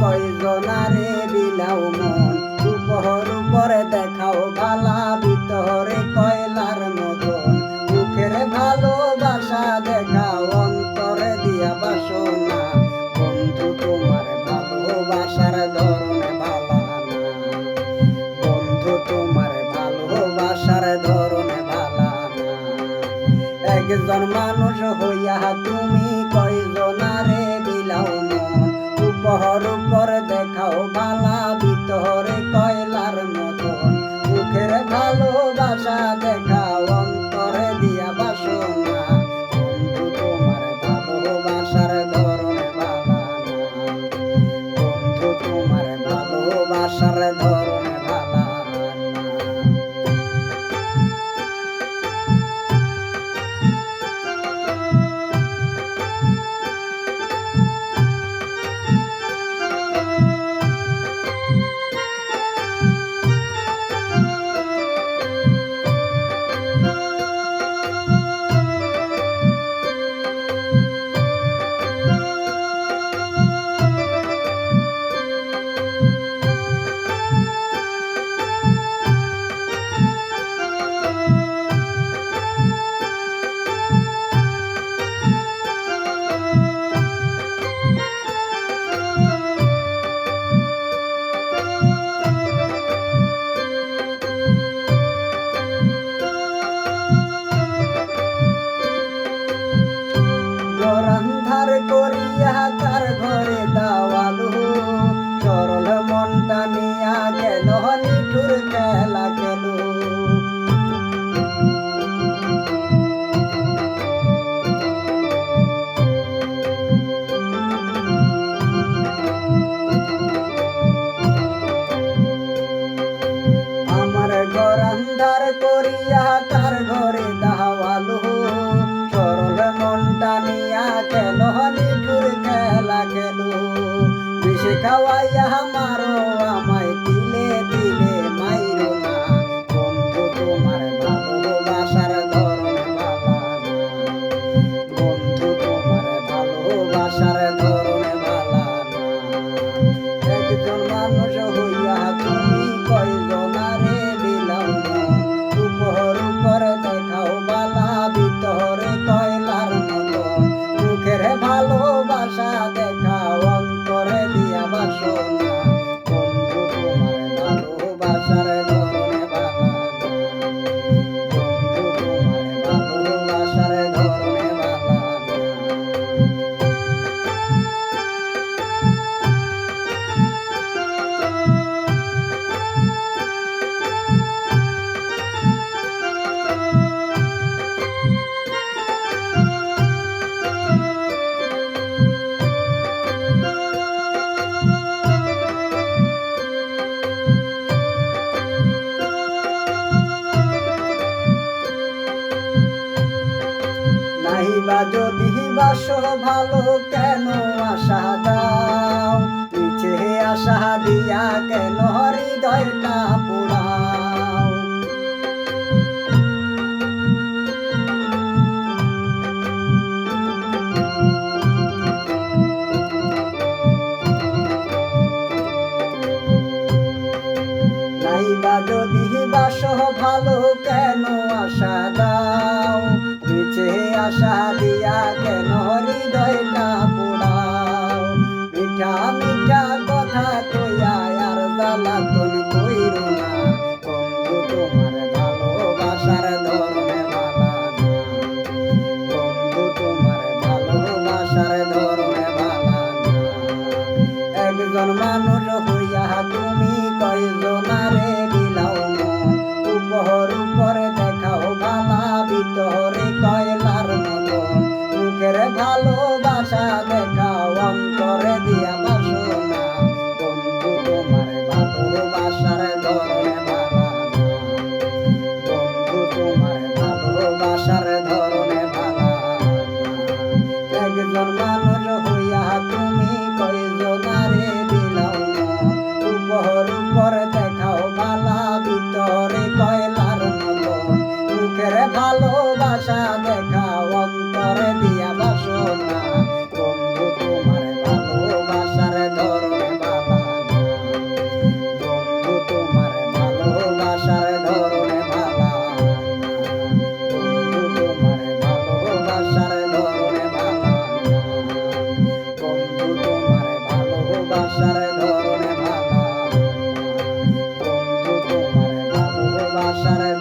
কয়জনারে বিলাও মন। উপহর উপরে দেখাও বালা ভিতরে কয়লার মতন মুখের ভালোবাসা দেখাও অন্তরে দিয়া বাসনা। বন্ধু, তোমার ভালোবাসার ধরন বন্ধু, তোমার ভালোবাসার ধরন না। একজন মানুষ হইয়া তুমি गवाया हमारा বাস ভালো কেন? আশা দাও। নিচে আশা দিয়া কেন হৃদয়টা যদি বাস ভালো কেন? আশা দাও। নিচে আশা দিয়া কেন হৃদয়টা পোড়াও? মিঠা মিঠা কথা কইয়া আর না। তোমার ভালোবাসার ধরনে তোমার ভালোবাসার ধরনে একজন মানুষ হইয়া তুমি বিলাও উপহর উপরে দেখাও আশার